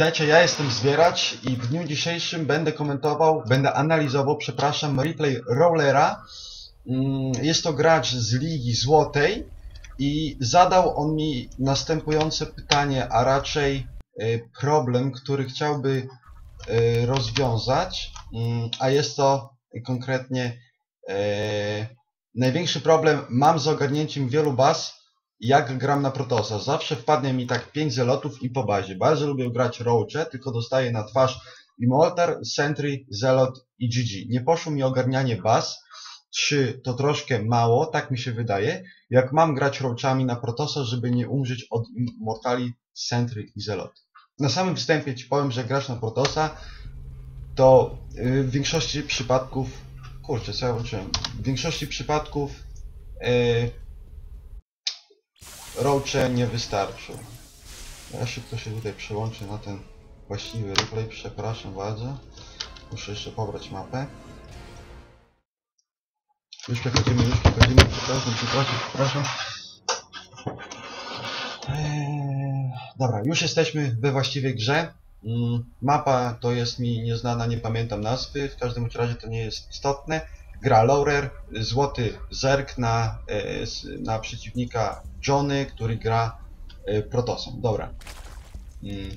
Witajcie, ja jestem Zwieracz i w dniu dzisiejszym będę komentował, będę analizował, przepraszam, replay Rollera. Mm, Jest to gracz z Ligi Złotej i zadał on mi następujące pytanie, a raczej y, problem, który chciałby y, rozwiązać, Mm, a jest to konkretnie y, największy problem mam z ogarnięciem wielu baz, jak gram na Protosa. Zawsze wpadnie mi tak 5 zelotów i po bazie. Bardzo lubię grać Roache, tylko dostaję na twarz Immortal, Sentry, Zelot i GG. Nie poszło mi ogarnianie baz. 3 to troszkę mało, tak mi się wydaje. Jak mam grać Roachami na Protosa, żeby nie umrzeć od Immortali, Sentry i Zelot. Na samym wstępie Ci powiem, że grasz na Protosa, to y, w większości przypadków, kurczę, co ja uczyłem, w większości przypadków yy, Roache nie wystarczą. Ja szybko się tutaj przełączę na ten właściwy replay, przepraszam bardzo. Muszę jeszcze pobrać mapę. Już przechodzimy, już przechodzimy, przepraszam, przepraszam, przepraszam. Eee, dobra, już jesteśmy we właściwej grze. Mm, Mapa to jest mi nieznana, nie pamiętam nazwy, w każdym razie to nie jest istotne. Gra Laurer, złoty zerk na, e, na przeciwnika Johnny, który gra e, Protosem. Dobra. Mm,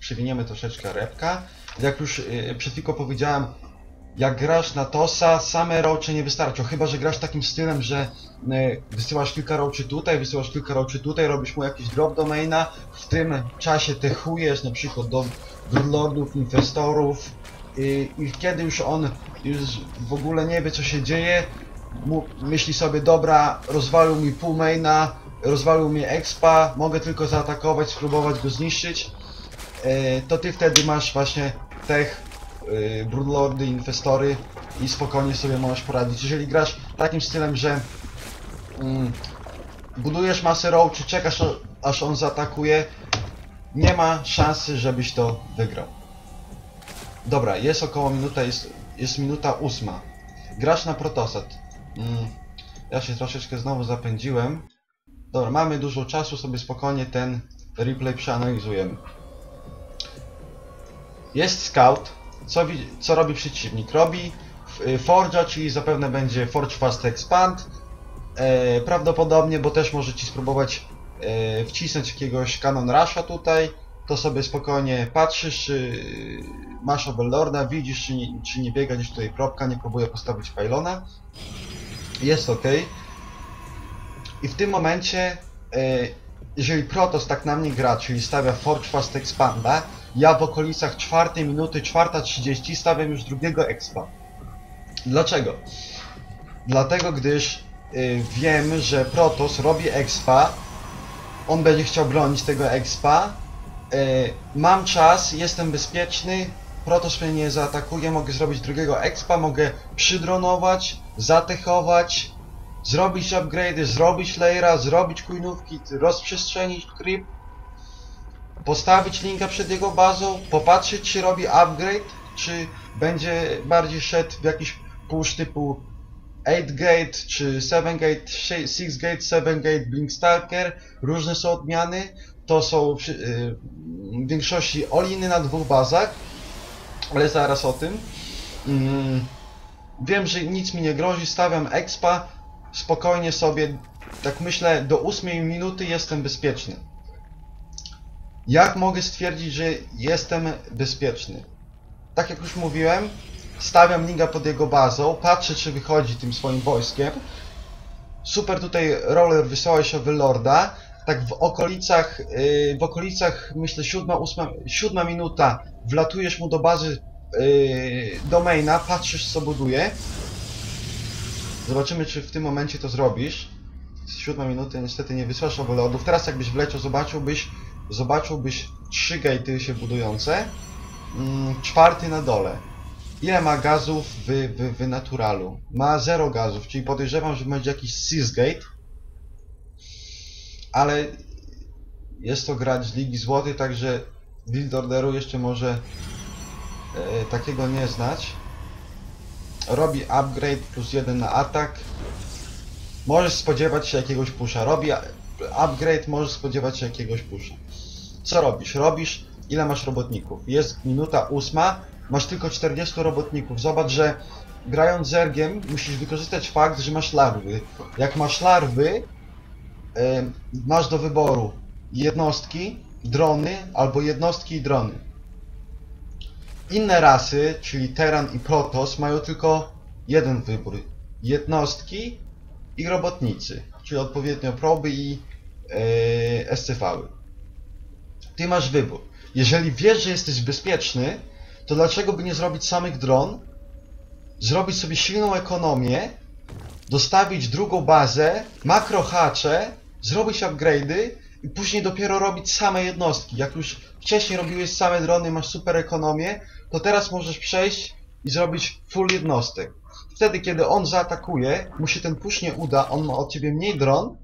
Przywiniemy troszeczkę repka. Jak już e, przed chwilą powiedziałem, jak grasz na Tosa, same roache nie wystarczą. Chyba, że grasz takim stylem, że wysyłasz kilka roaczy tutaj, wysyłasz kilka roaczy tutaj, robisz mu jakiś drop domaina, w tym czasie techujesz na przykład do Lordów, Infestorów i, i kiedy już on już w ogóle nie wie co się dzieje, mu, myśli sobie, dobra, rozwalił mi pół maina, rozwalił mi expa, mogę tylko zaatakować, spróbować go zniszczyć, e, to ty wtedy masz właśnie tech, e, Broodlordy, Infestory i spokojnie sobie możesz poradzić. Jeżeli grasz takim stylem, że mm, budujesz masę row, czy czekasz aż on zaatakuje, nie ma szansy, żebyś to wygrał. Dobra, jest około minuta, jest, jest minuta ósma. Grasz na Protosat. Mm, ja się troszeczkę znowu zapędziłem. Dobra, mamy dużo czasu, sobie spokojnie ten replay przeanalizujemy. Jest scout. Co, co robi przeciwnik? Robi y, Forge'a, czyli zapewne będzie Forge Fast Expand. E, prawdopodobnie, bo też może ci spróbować e, wcisnąć jakiegoś Canon Rusha tutaj. To sobie spokojnie patrzysz, czy masz Overlorda, widzisz, czy nie, czy nie biega gdzieś tutaj propka, nie próbuje postawić pylona. Jest ok. I w tym momencie, e, jeżeli Protoss tak na mnie gra, czyli stawia Forge Fast Expanda, ja w okolicach czwartej minuty, czwarta 30 stawiam już drugiego expa. Dlaczego? Dlatego, gdyż y, wiem, że Protoss robi expa, on będzie chciał bronić tego expa, mam czas, jestem bezpieczny, Protoss mnie nie zaatakuje, mogę zrobić drugiego expa, mogę przydronować, zatechować, zrobić upgrade'y, zrobić layera, zrobić kujnówki, rozprzestrzenić creep, postawić linka przed jego bazą, popatrzeć czy robi upgrade, czy będzie bardziej szedł w jakiś push typu 8 gate czy 7 gate, 6 gate, 7 gate, blink stalker, różne są odmiany, to są y, w większości oliny na dwóch bazach, ale zaraz o tym. Mm, wiem, że nic mi nie grozi, stawiam expa, spokojnie sobie, tak myślę, do 8 minuty jestem bezpieczny. Jak mogę stwierdzić, że jestem bezpieczny? Tak jak już mówiłem, stawiam Niga pod jego bazą, patrzę czy wychodzi tym swoim wojskiem. Super tutaj roller wysyła się Lorda. Tak w okolicach, yy, w okolicach myślę siódma, ósma, siódma minuta wlatujesz mu do bazy yy, domaina, patrzysz co buduje. Zobaczymy czy w tym momencie to zrobisz. Siódma minuty niestety nie wysłasz overlordów. Teraz jakbyś wleciał, zobaczyłbyś, zobaczyłbyś trzy gate'y się budujące. Mm, czwarty na dole. Ile ma gazów w, w, w naturalu? Ma 0 gazów, czyli podejrzewam, że będzie jakiś Sysgate. Ale jest to gracz z Ligi Złotej, także build orderu jeszcze może e, takiego nie znać. Robi upgrade plus 1 na atak. Możesz spodziewać się jakiegoś pusza. Robi upgrade, możesz spodziewać się jakiegoś pusza. Co robisz? Robisz ile masz robotników. Jest minuta ósma, masz tylko 40 robotników. Zobacz, że grając zergiem musisz wykorzystać fakt, że masz larwy. Jak masz larwy, masz do wyboru jednostki, drony albo jednostki i drony. Inne rasy, czyli Terran i Protoss, mają tylko jeden wybór. Jednostki i robotnicy, czyli odpowiednio proby i e, SCV-y. Ty masz wybór. Jeżeli wiesz, że jesteś bezpieczny, to dlaczego by nie zrobić samych dron, zrobić sobie silną ekonomię, dostawić drugą bazę, makrohacze, zrobić upgrade'y i później dopiero robić same jednostki. Jak już wcześniej robiłeś same drony, masz super ekonomię, to teraz możesz przejść i zrobić full jednostek. Wtedy, kiedy on zaatakuje, mu się ten push nie uda, on ma od ciebie mniej dron,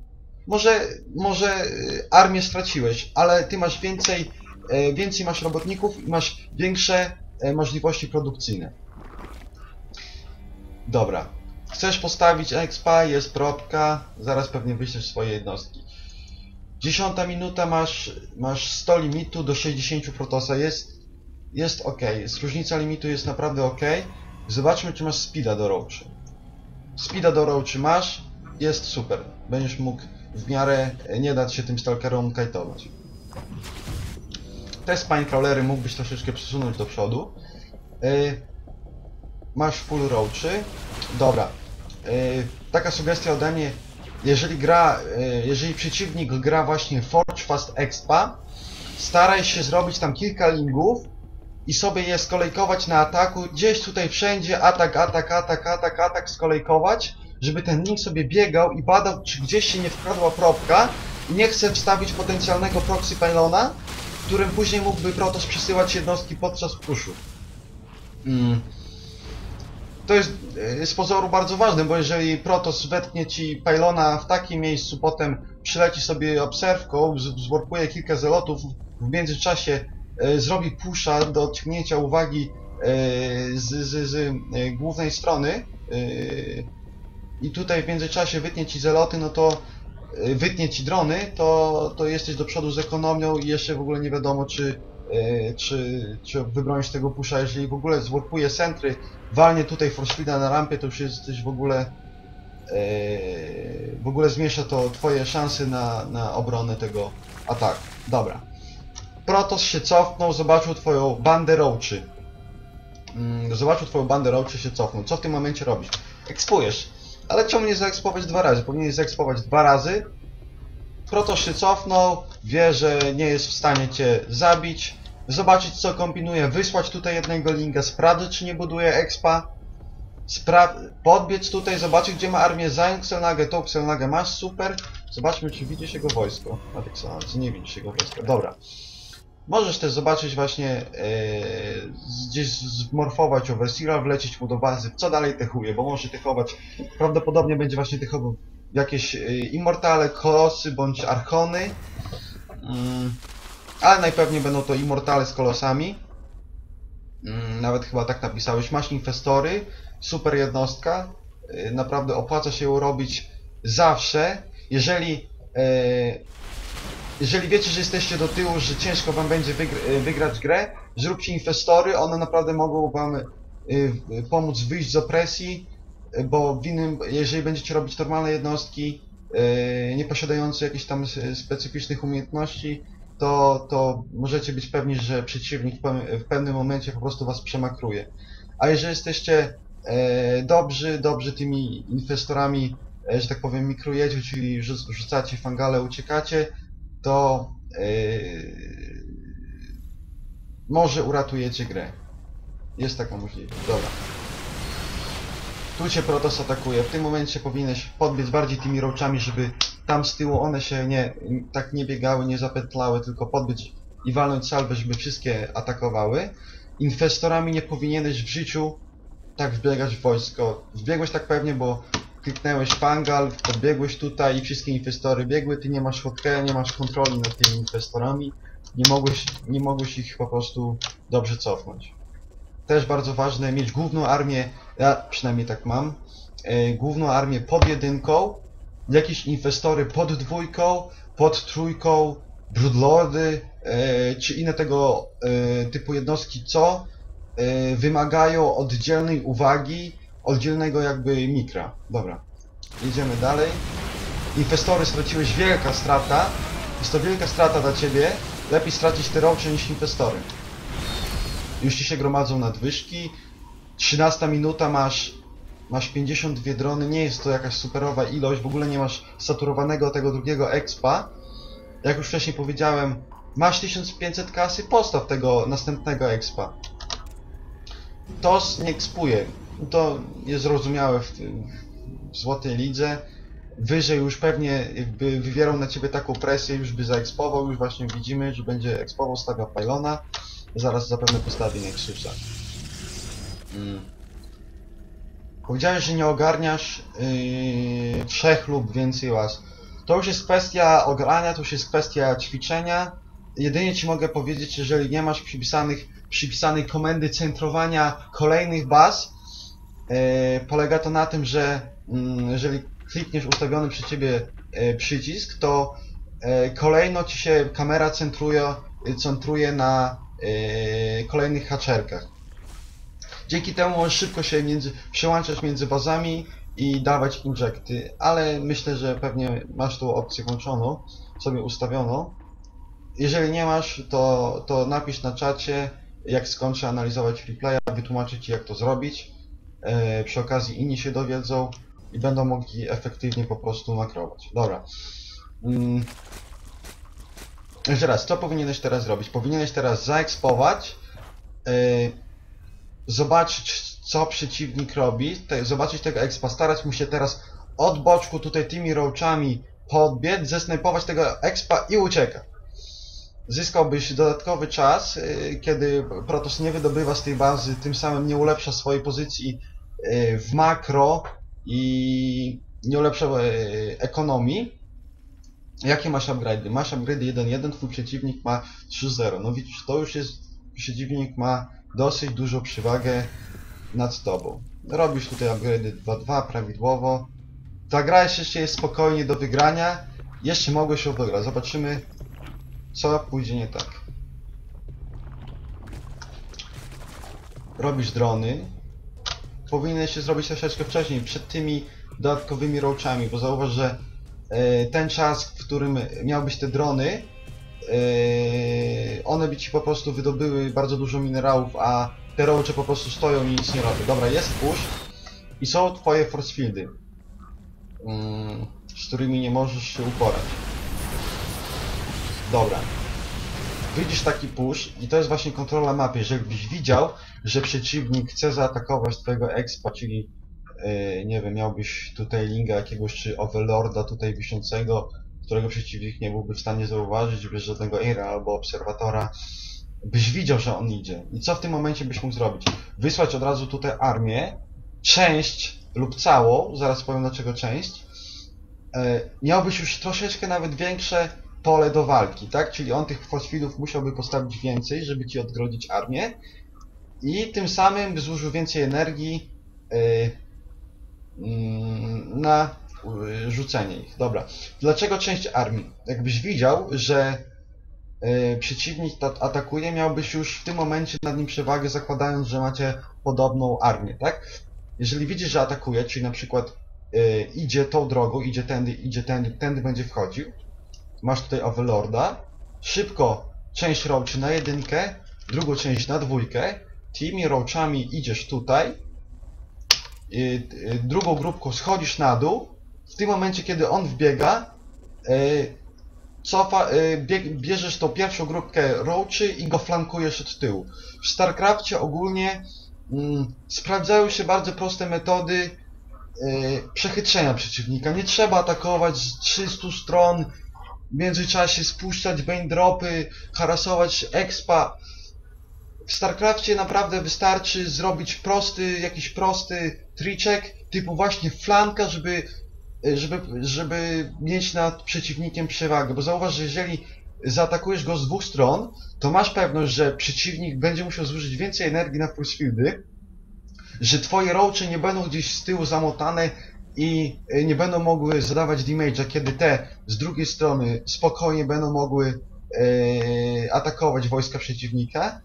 może, może y, armię straciłeś, ale ty masz więcej, e, więcej masz robotników i masz większe możliwości produkcyjne. Dobra. Chcesz postawić expa, jest propka, zaraz pewnie wyślesz swoje jednostki. Dziesiąta minuta masz, masz 100 limitu do 60 protosa, jest, jest ok. Różnica limitu jest naprawdę ok. Zobaczmy, czy masz speeda do roachy. Speeda do roachy masz, jest super. Będziesz mógł w miarę nie dać się tym stalkerom kajtować. Te spinecrawlery mógłbyś troszeczkę przesunąć do przodu. Yy, masz full roachy. Dobra. Yy, taka sugestia ode mnie. Jeżeli gra, yy, jeżeli przeciwnik gra właśnie Forge Fast Expa, staraj się zrobić tam kilka lingów i sobie je skolejkować na ataku, gdzieś tutaj wszędzie, atak, atak, atak, atak, atak, skolejkować, żeby ten link sobie biegał i badał, czy gdzieś się nie wkradła propka i nie chce wstawić potencjalnego proxy pylona, którym później mógłby Protoss przesyłać jednostki podczas puszu. Mm. To jest e, z pozoru bardzo ważne, bo jeżeli Protoss wetknie ci pylona w takim miejscu, potem przyleci sobie obserwką, z- zwarpuje kilka zelotów, w międzyczasie e, zrobi pusza do odciągnięcia uwagi e, z, z, z e, głównej strony e, i tutaj w międzyczasie wytnie ci zeloty, no to wytnie ci drony, to, to jesteś do przodu z ekonomią i jeszcze w ogóle nie wiadomo, czy, e, czy, czy wybronisz tego pusza. Jeżeli w ogóle zwarpuje centry, walnie tutaj force feeda na rampie, to już jesteś w ogóle e, w ogóle zmniejsza to twoje szanse na, na obronę tego ataku. Dobra. Protoss się cofnął, zobaczył twoją bandę roachy. Mm, Zobaczył twoją bandę roachy, się cofnął. Co w tym momencie robisz? Ekspujesz. Ale czemu nie zaekspować dwa razy? Powinieneś zaekspować dwa razy. Protoss się cofnął, wie, że nie jest w stanie cię zabić. Zobaczyć co kombinuje, wysłać tutaj jednego linka, sprawdzić czy nie buduje expa. Spra podbiec tutaj, zobaczyć gdzie ma armię, zająć Xelnagę, tą Xelnagę masz, super. Zobaczmy czy widzisz jego wojsko. Na tych Xelnadze, nie widzisz jego wojska, dobra. Możesz też zobaczyć właśnie, e, gdzieś zmorfować Overseera, wlecieć mu do bazy, co dalej techuje, bo może techować, prawdopodobnie będzie właśnie techował jakieś e, Immortale, Kolosy bądź Archony. Mm, ale najpewniej będą to Immortale z Kolosami. Mm, Nawet chyba tak napisałeś. Masz Infestory, super jednostka. E, Naprawdę opłaca się ją robić zawsze. Jeżeli e, jeżeli wiecie, że jesteście do tyłu, że ciężko wam będzie wygr- y, wygrać grę, zróbcie inwestory, one naprawdę mogą wam y, y, pomóc wyjść z opresji, y, bo w innym, jeżeli będziecie robić normalne jednostki, y, nie posiadające jakichś tam specyficznych umiejętności, to, to możecie być pewni, że przeciwnik w pewnym, w pewnym momencie po prostu was przemakruje. A jeżeli jesteście e, dobrzy, dobrzy tymi inwestorami, e, że tak powiem, mikrujecie, czyli rzuc- rzucacie fangale, uciekacie, to yy, może uratujecie grę. Jest taka możliwość. Dobra. Tu cię Protoss atakuje. W tym momencie powinieneś podbiec bardziej tymi roczami, żeby tam z tyłu one się nie, tak nie biegały, nie zapętlały, tylko podbiec i walnąć salwę, żeby wszystkie atakowały. Infestorami nie powinieneś w życiu tak wbiegać w wojsko. Wbiegłeś tak pewnie, bo kliknęłeś fangal, podbiegłeś tutaj i wszystkie inwestory biegły, ty nie masz hotkeya, nie masz kontroli nad tymi inwestorami, nie mogłeś, nie mogłeś ich po prostu dobrze cofnąć. Też bardzo ważne, mieć główną armię, ja przynajmniej tak mam, e, główną armię pod jedynką, jakieś inwestory pod dwójką, pod trójką, broodlordy, e, czy inne tego e, typu jednostki, co wymagają oddzielnej uwagi, oddzielnego jakby mikra. Dobra, jedziemy dalej. Infestory straciłeś wielka strata. Jest to wielka strata dla ciebie. Lepiej stracić te rocze niż infestory. Już ci się gromadzą nadwyżki. 13 minuta masz masz 52 drony, nie jest to jakaś superowa ilość, w ogóle nie masz saturowanego tego drugiego expa. Jak już wcześniej powiedziałem, masz 1500 kasy, postaw tego następnego expa. TOS nie ekspuje. To jest zrozumiałe w, w złotej lidze. Wyżej już pewnie jakby wywierał na ciebie taką presję, już by zaekspował, już właśnie widzimy, że będzie ekspował, stawia pylona. Zaraz zapewne postawi Nexusa. Mm. Powiedziałeś, że nie ogarniasz yy, trzech lub więcej łaz. To już jest kwestia ogarania, to już jest kwestia ćwiczenia. Jedynie ci mogę powiedzieć, jeżeli nie masz przypisanych, przypisanej komendy centrowania kolejnych baz, polega to na tym, że yy, jeżeli klikniesz ustawiony przy ciebie yy, przycisk, to yy, kolejno ci się kamera centruje, centruje na kolejnych haczerkach. Dzięki temu możesz szybko się między, przełączać między bazami i dawać injekty, ale myślę, że pewnie masz tą opcję włączoną, sobie ustawioną. Jeżeli nie masz, to, to napisz na czacie, jak skończę analizować replaya, wytłumaczę Ci jak to zrobić. E, przy okazji inni się dowiedzą i będą mogli efektywnie po prostu makrować. Dobra. Mm. Jeszcze raz, co powinieneś teraz zrobić? Powinieneś teraz zaekspować, e, zobaczyć co przeciwnik robi, te, zobaczyć tego expa, starać mu się teraz od boczku tutaj tymi roachami podbiec, zesnajpować tego expa i ucieka. Zyskałbyś dodatkowy czas, yy, kiedy Protoss nie wydobywa z tej bazy, tym samym nie ulepsza swojej pozycji yy, w makro i nie ulepsza yy, ekonomii. Jakie masz upgrade'y? Masz upgrade'y 1.1, twój przeciwnik ma 3.0. No widzisz, to już jest, przeciwnik ma dosyć dużą przewagę nad tobą. Robisz tutaj upgrade 2-2 prawidłowo. Ta gra jeszcze jest spokojnie do wygrania. Jeszcze mogłeś ją wygrać. Zobaczymy, co pójdzie nie tak. Robisz drony. Powinieneś się zrobić troszeczkę wcześniej, przed tymi dodatkowymi roachami, bo zauważ, że e, ten czas, w którym miałbyś te drony, e, one by ci po prostu wydobyły bardzo dużo minerałów, a te roache po prostu stoją i nic nie robią. Dobra, jest push i są twoje force fieldy, mm, z którymi nie możesz się uporać. Dobra. Widzisz taki push i to jest właśnie kontrola mapy. Jeżeli byś widział, że przeciwnik chce zaatakować twojego expa, czyli yy, nie wiem, miałbyś tutaj linga jakiegoś czy overlorda tutaj wiszącego, którego przeciwnik nie byłby w stanie zauważyć bez żadnego era albo obserwatora, byś widział, że on idzie. I co w tym momencie byś mógł zrobić? Wysłać od razu tutaj armię, część lub całą, zaraz powiem dlaczego część, e, miałbyś już troszeczkę nawet większe pole do walki, tak? Czyli on tych fosfidów musiałby postawić więcej, żeby ci odgrodzić armię i tym samym zużył więcej energii e, mm, na e, rzucenie ich. Dobra. Dlaczego część armii? Jakbyś widział, że e, przeciwnik ta- atakuje, miałbyś już w tym momencie nad nim przewagę, zakładając, że macie podobną armię, tak? Jeżeli widzisz, że atakuje, czyli na przykład e, idzie tą drogą, idzie tędy, idzie tędy, tędy będzie wchodził, masz tutaj Overlorda, szybko część roaczy na jedynkę, drugą część na dwójkę, tymi roachami idziesz tutaj, y, y, drugą grupką schodzisz na dół, w tym momencie, kiedy on wbiega, y, cofa, bierzesz tą pierwszą grupkę roachy i go flankujesz od tyłu. W StarCraftie ogólnie mm, sprawdzają się bardzo proste metody przechytrzenia przeciwnika. Nie trzeba atakować z 300 stron, w międzyczasie spuszczać main dropy, harasować expa. W StarCraftie naprawdę wystarczy zrobić prosty, jakiś prosty triczek, typu właśnie flanka, żeby, żeby, żeby mieć nad przeciwnikiem przewagę. Bo zauważ, że jeżeli zaatakujesz go z dwóch stron, to masz pewność, że przeciwnik będzie musiał zużyć więcej energii na force fieldy, że twoje roache nie będą gdzieś z tyłu zamotane i y, nie będą mogły zadawać damage'a, kiedy te z drugiej strony spokojnie będą mogły yy, atakować wojska przeciwnika.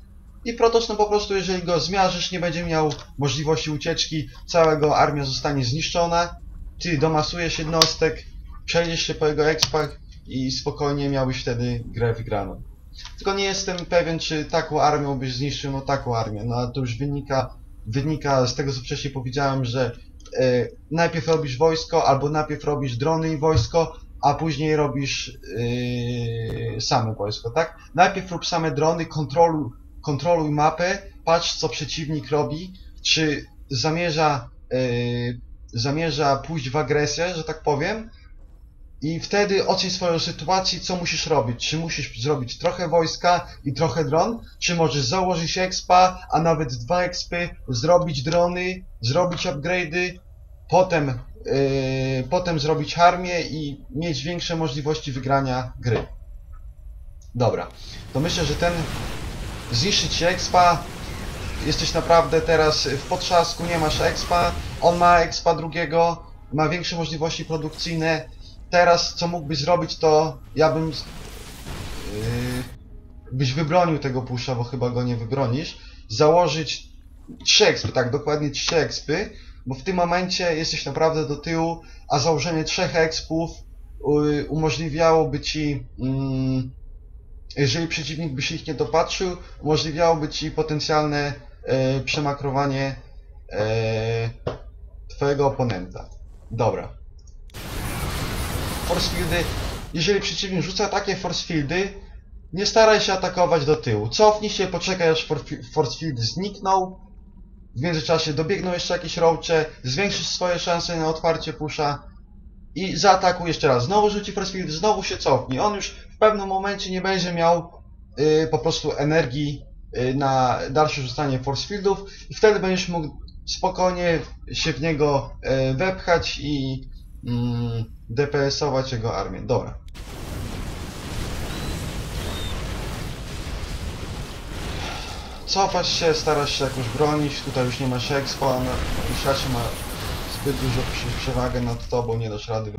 I Protoss, no po prostu, jeżeli go zmiażysz, nie będzie miał możliwości ucieczki, całego armia zostanie zniszczona, ty domasujesz jednostek, przejdziesz się po jego expach i spokojnie miałbyś wtedy grę wygraną. Tylko nie jestem pewien, czy taką armią byś zniszczył, no taką armię, no to już wynika, wynika z tego, co wcześniej powiedziałem, że e, najpierw robisz wojsko, albo najpierw robisz drony i wojsko, a później robisz yy, same wojsko, tak? Najpierw rób same drony, kontroluj, kontroluj mapę, patrz co przeciwnik robi, czy zamierza, yy, zamierza pójść w agresję, że tak powiem, i wtedy oceń swoją sytuację, co musisz robić. Czy musisz zrobić trochę wojska i trochę dron, czy możesz założyć expa, a nawet dwa expy, zrobić drony, zrobić upgrade'y, potem, yy, potem zrobić armię i mieć większe możliwości wygrania gry. Dobra, to myślę, że ten zniszczyć expa, jesteś naprawdę teraz w potrzasku, nie masz expa, on ma expa drugiego, ma większe możliwości produkcyjne, teraz co mógłbyś zrobić, to ja bym. Yy, byś wybronił tego pusza, bo chyba go nie wybronisz. Założyć 3 expy, tak, dokładnie 3 expy, bo w tym momencie jesteś naprawdę do tyłu, a założenie 3 expów yy, umożliwiałoby ci. Yy, jeżeli przeciwnik by się ich nie dopatrzył, umożliwiałoby ci potencjalne yy, przemakrowanie yy, twojego oponenta. Dobra force fieldy, jeżeli przeciwnik rzuca takie force fieldy, nie staraj się atakować do tyłu. Cofnij się, poczekaj aż for- force field zniknął. W międzyczasie dobiegną jeszcze jakieś rołcze, zwiększysz swoje szanse na otwarcie pusza i zaatakuj jeszcze raz. Znowu rzuci force field, znowu się cofnij. On już w pewnym momencie nie będzie miał yy, po prostu energii yy, na dalsze rzucanie force fieldów i wtedy będziesz mógł spokojnie się w niego yy, wepchać i mm, DPS-ować jego armię. Dobra. Cofasz się, starasz się jakoś bronić, tutaj już nie masz expo, już raczej ma zbyt dużo prze- przewagę nad tobą, nie dasz rady